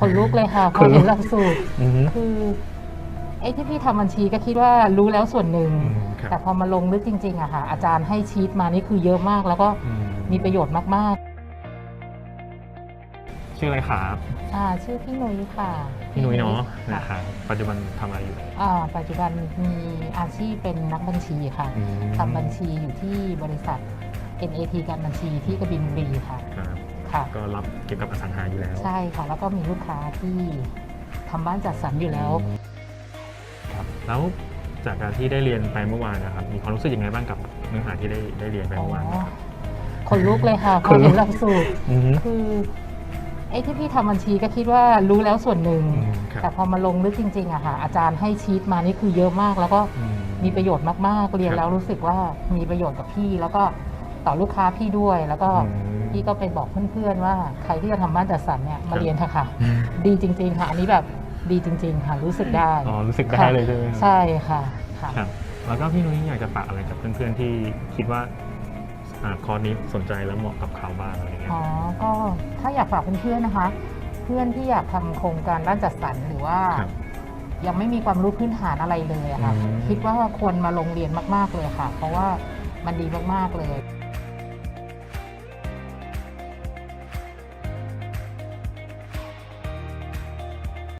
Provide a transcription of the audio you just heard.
คนลุกเลยค่ะพขอนลุกเห็นหลักสูตรอืมคือไอ้ที่พี่ทำบัญชีก็คิดว่ารู้แล้วส่วนหนึ่งอืมครับแต่พอมาลงลึกจริงๆอะค่ะ อาจารย์ให้ชีตมานี่คือเยอะมากแล้วก็อืมีประโยชน์มากชื่ออะไรครับๆอ่าชื่อพี่นุ้ยค่ะ พี่นุ้ยเนาะค่นะครับปัจจุบันทำอะไรอยู่อ่าปัจจุบันมีอาชีพเป็นนักบัญชีค่ะอืมทำบัญชีอยู่ที่บริษัท NAT การบัญชีที่กบินบุรีค่ะ ครับค่ะ ก็รับเกี่ยวกับอสังหาอยู่แล้ว ใช่ค่ะ แล้วก็มีลูกค้าที่ทำบ้านจัดสรรอยู่แล้ว ครับ แล้วจากการที่ได้เรียนไปเมื่อวานนะครับ มีความรู้สึกยังไงบ้างกับเนื้อหาที่ได้ได้เรียนไปอ๋อเมื่อวานนะครับ คนลุกเลยค่ะพขอนลุก เห็นหลักสูตรอืมคือไอ้ที่พี่ทำบัญชีก็คิดว่ารู้แล้วส่วนหนึ่ง อืมครับแต่พอมาลงลึกจริงๆอะค่ะ อาจารย์ให้ชีตมานี่คือเยอะมาก แล้วก็อืมีประโยชน์มากๆ เรียนครับแล้วรู้สึกว่ามีประโยชน์กับพี่ แล้วก็ต่อลูกค้าพี่ด้วย แล้วก็อืม พี่ก็ไปบอกเพื่อนๆว่าใครที่จะทำบ้านจัดสรรเนี่ยครัมาบเรียนเถอะค่ะ ดีจริงๆค่ะอันนี้แบบดีจริง ๆ ค่ะรู้สึกได้อ๋อรู้สึกได้ค่ะเลยใช่ไหมใช่ค่ะค่ะ ครับแล้วก็พี่นุ้ยอยากจะฝากอะไรกับเพื่อนๆที่คิดว่าอ่าคอร์สนี้สนใจแล้วเหมาะกับเขาบ้างอะไรเงี้ย อ๋อ ก็ถ้าอยากฝากเพื่อนๆนะคะ เพื่อนที่อยากทำโครงการด้านจัดสรรหรือว่า ครับยังไม่มีความรู้พื้นฐานอะไรเลยอะค่ะ อืม คิดว่าควรมาลงเรียนมาก ๆเลยค่ะ เพราะว่ามันดีมากๆเลย